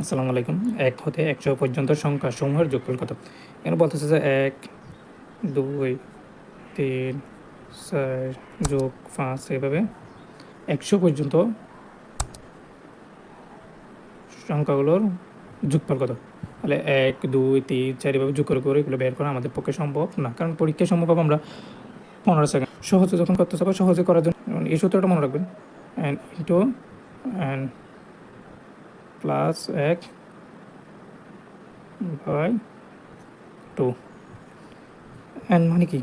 আসসালামু আলাইকুম। এক হতে একশো পর্যন্ত সংখ্যা সমূহের যোগফল কত? এখানে বলতেছে যে এক, দুই, তিন, চার যোগ পাঁচ, এভাবে একশো পর্যন্ত সংখ্যাগুলোর যোগফল কত? তাহলে এক, দুই, তিন, চার এভাবে যোগ করে করে এগুলো বের করা আমাদের পক্ষে সম্ভব না, কারণ পরীক্ষা সম্ভব আমরা পনেরো সেকেন্ড সহজে যখন করতে চাবো, সহজে করার জন্য এই সূত্রটা মনে রাখবেন অ্যান্ড ইন্টু অ্যান্ড প্লাস এক বাই টু এন মানে কি?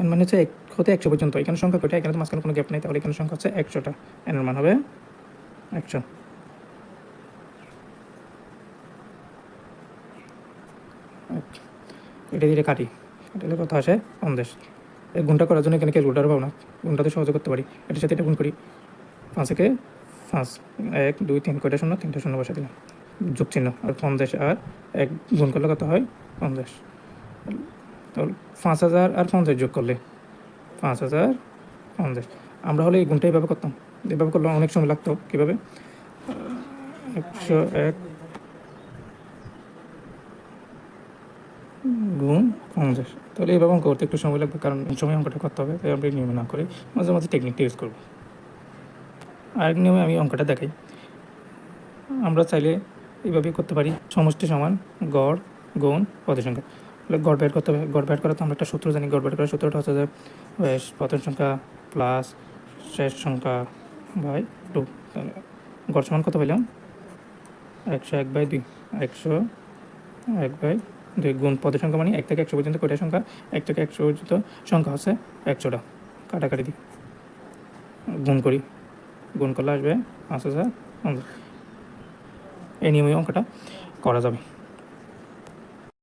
এন মানে হচ্ছে এক হতে একশো পর্যন্ত। এখানে সংখ্যা কয়টা? এখানে তো মাঝখানে কোনো গ্যাপ নেই, তাহলে এখানে সংখ্যা হচ্ছে একশোটা। এনের মান হবে একশো। এটা দিয়ে কাটি। এটা কত আসে এই গুণটা করার জন্য এখানে কে গুণটার পাবো না। গুণটাতে সহজে করতে পারি। এটার সাথে এটা গুণ করি। পাঁচ থেকে পাঁচ, এক, দুই, তিন, কয়টা শূন্য? তিনটা শূন্য বসে দিলাম। যোগ চিহ্ন, আর পঞ্চাশ আর এক গুণ করলে কত হয়? পঞ্চাশ। পাঁচ হাজার আর পঞ্চাশ যোগ করলে পাঁচ হাজার পঞ্চাশ। আমরা হলে এই গুণটা এইভাবে করতাম। এভাবে করলে অনেক সময় লাগতো কীভাবে? একশো এক গুণ পঞ্চাশ। তাহলে এইভাবে অঙ্ক করতে একটু সময় লাগবে, কারণ সময় অঙ্কটা করতে হবে, তাই আমরা নিয়মে না করে মাঝে মাঝে টেকনিকটা ইউজ করব। আরেক নিয়মে আমি অঙ্কটা দেখাই। আমরা চাইলে এইভাবে করতে পারি। সমষ্টি সমান গড় গুণ পদের সংখ্যা। তাহলে গড় বের করতে হবে। গড় বের করার তো আমরা একটা সূত্র জানি। গড় বের করার সূত্রটা হচ্ছে যে পদের সংখ্যা প্লাস শেষ সংখ্যা বাই টু গড় সমান কত পেলাম? একশো এক বাই দুই। একশো এক বাই দুই। গুণ পদের সংখ্যা মানে এক থেকে একশো পর্যন্ত কয়টা সংখ্যা? এক থেকে একশো পর্যন্ত সংখ্যা হচ্ছে একশোটা। কাটাকাটি দিই গুণ করি। গুণ করলে আসবে। পাঁচ হাজার এ এই নিয়মে অঙ্কটা করা যাবে।